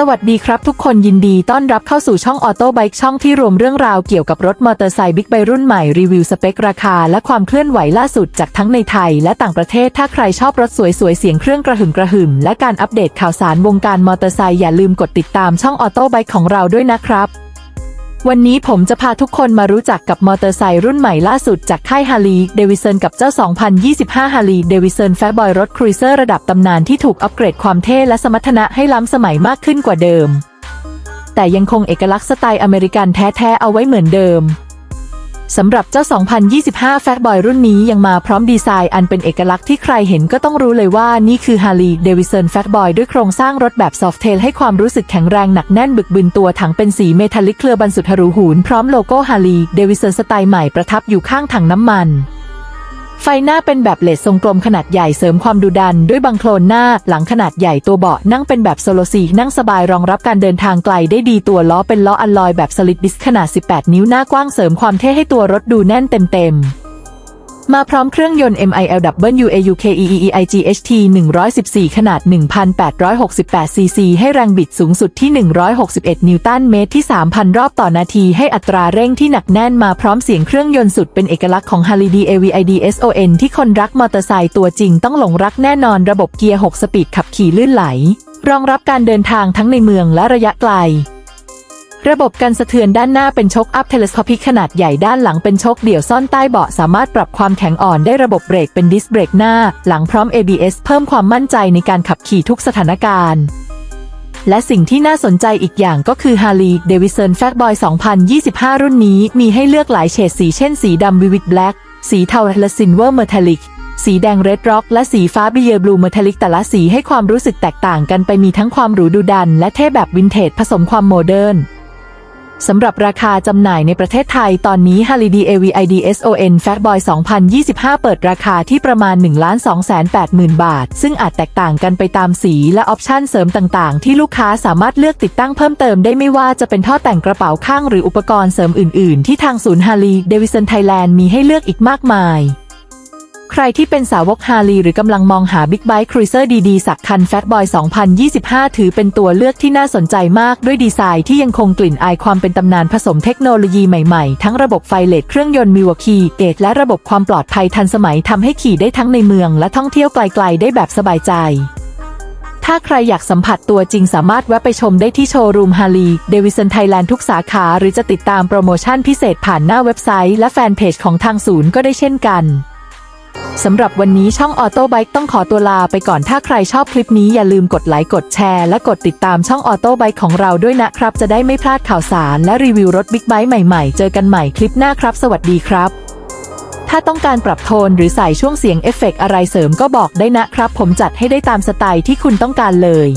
สวัสดีครับทุกคนยินดีต้อนรับเข้าสู่ช่องออโต้ไบค์ช่องที่รวมเรื่องราวเกี่ยวกับรถมอเตอร์ไซค์บิ๊กไบค์รุ่นใหม่รีวิวสเปคราคาและความเคลื่อนไหวล่าสุดจากทั้งในไทยและต่างประเทศถ้าใครชอบรถสวยๆ เสียงเครื่องกระหึ่มกระหึ่มและการอัปเดตข่าวสารวงการมอเตอร์ไซค์อย่าลืมกดติดตามช่องออโต้ไบค์ของเราด้วยนะครับ วันนี้ผมจะพาทุกคนมารู้จักกับมอเตอร์ไซค์รุ่นใหม่ล่าสุดจากค่ายฮารีเดวิสันกับเจ้า 2025ฮารีเดวิสันแฟบอยรถครูเซอร์ระดับตำนานที่ถูกอัปเกรดความเท่และสมรรถนะให้ล้ำสมัยมากขึ้นกว่าเดิม แต่ยังคงเอกลักษณ์สไตล์อเมริกันแท้ๆเอาไว้เหมือนเดิม สำหรับเจ้า 2025 f a t Boy รุ่นนี้ยังมาพร้อมดีไซน์อันเป็นเอกลักษณ์ที่ใครเห็นก็ต้องรู้เลยว่านี่คือ Harley Davidson Fat Boy ด้วยโครงสร้างรถแบบ Soft Tail ให้ความรู้สึกแข็งแรงหนักแน่นบึกบึนตัวถังเป็นสีเมทัลลิกเคลือบันสุดหรูหูนพร้อมโลโก้ Harley Davidson สไตล์ใหม่ประทับอยู่ข้างถังน้ำมัน ไฟหน้าเป็นแบบเลดทรงกลมขนาดใหญ่เสริมความดุดัน ด้วยบังโคลนหน้าหลังขนาดใหญ่ตัวเบาะนั่งเป็นแบบโซโลซีนั่งสบายรองรับการเดินทางไกลได้ดีตัวล้อเป็นล้ออัลลอยแบบสลิดดิสขนาด 18 นิ้วหน้ากว้างเสริมความเท่ให้ตัวรถดูแน่นเต็มๆ มาพร้อมเครื่องยนต์ MILWAUKEEIGHT 114 ขนาด 1,868ซีซีให้แรงบิดสูงสุดที่ 161 นิวตันเมตรที่ 3,000 รอบต่อนาที ให้อัตราเร่งที่หนักแน่นมาพร้อมเสียงเครื่องยนต์สุดเป็นเอกลักษณ์ของ Harley DAVIDSON ที่คนรักมอเตอร์ไซค์ตัวจริงต้องหลงรักแน่นอนระบบเกียร์ 6 สปีดขับขี่ลื่นไหล รองรับการเดินทางทั้งในเมืองและระยะไกล ระบบกันสะเทือนด้านหน้าเป็นชกอัพเทเลสโคปิกขนาดใหญ่ด้านหลังเป็นชกเดี่ยวซ่อนใต้เบาะสามารถปรับความแข็งอ่อนได้ระบบเบรกเป็นดิสเบรกหน้า หลังพร้อม ABS เพิ่มความมั่นใจในการขับขี่ทุกสถานการณ์ และสิ่งที่น่าสนใจอีกอย่างก็คือ Harley Davidson Fat Boy 2025 รุ่นนี้มีให้เลือกหลายเฉดสีเช่นสีดำ Vivid Black สีเทาและซินเวอร์เมทัลลิกสีแดงเรดร็อกและสีฟ้าบิเยบลูเมทัลลิกแต่ละสีให้ความรู้สึกแตกต่างกันไปมีทั้งความหรูดูดัน และเท่แบบวินเทจผสมความโมเดิร์น สำหรับราคาจำหน่ายในประเทศไทยตอนนี้ Harley DAVIDSON Fatboy 2025 เปิดราคาที่ประมาณ 1,280,000 บาท ซึ่งอาจแตกต่างกันไปตามสีและออปชั่นเสริมต่างๆ ที่ลูกค้าสามารถเลือกติดตั้งเพิ่มเติมได้ไม่ว่าจะเป็นท่อแต่งกระเป๋าข้างหรืออุปกรณ์เสริมอื่น ๆ ที่ทางศูนย์ Harley Davidson Thailand มีให้เลือกอีกมากมาย ใครที่เป็นสาวกฮาร์ลีหรือกำลังมองหาบิ๊กไบค์ครูเซอร์ดีๆ สักคัน Fat Boy 2025 ถือเป็นตัวเลือกที่น่าสนใจมากด้วยดีไซน์ที่ยังคงกลิ่นอายความเป็นตำนานผสมเทคโนโลยีใหม่ๆ ทั้งระบบไฟเลดเครื่องยนต์มิวคีเกตและระบบความปลอดภัยทันสมัยทำให้ขี่ได้ทั้งในเมืองและท่องเที่ยวไกลๆ ได้แบบสบายใจ ถ้าใครอยากสัมผัสตัวจริงสามารถแวะไปชมได้ที่โชว์รูมฮารีเดวิสันไทยแลนด์ทุกสาขา หรือจะติดตามโปรโมชั่นพิเศษผ่านหน้าเว็บไซต์ และแฟนเพจของทางศูนย์ก็ได้เช่นกัน สำหรับวันนี้ช่องออโต้ไบค์ต้องขอตัวลาไปก่อนถ้าใครชอบคลิปนี้อย่าลืมกดไลค์กดแชร์และกดติดตามช่องออโต้ไบค์ของเราด้วยนะครับ จะได้ไม่พลาดข่าวสารและรีวิวรถบิ๊กไบค์ใหม่ๆ เจอกันใหม่คลิปหน้าครับ สวัสดีครับ ถ้าต้องการปรับโทนหรือใส่ช่วงเสียงเอฟเฟกต์อะไรเสริมก็บอกได้นะครับ ผมจัดให้ได้ตามสไตล์ที่คุณต้องการเลย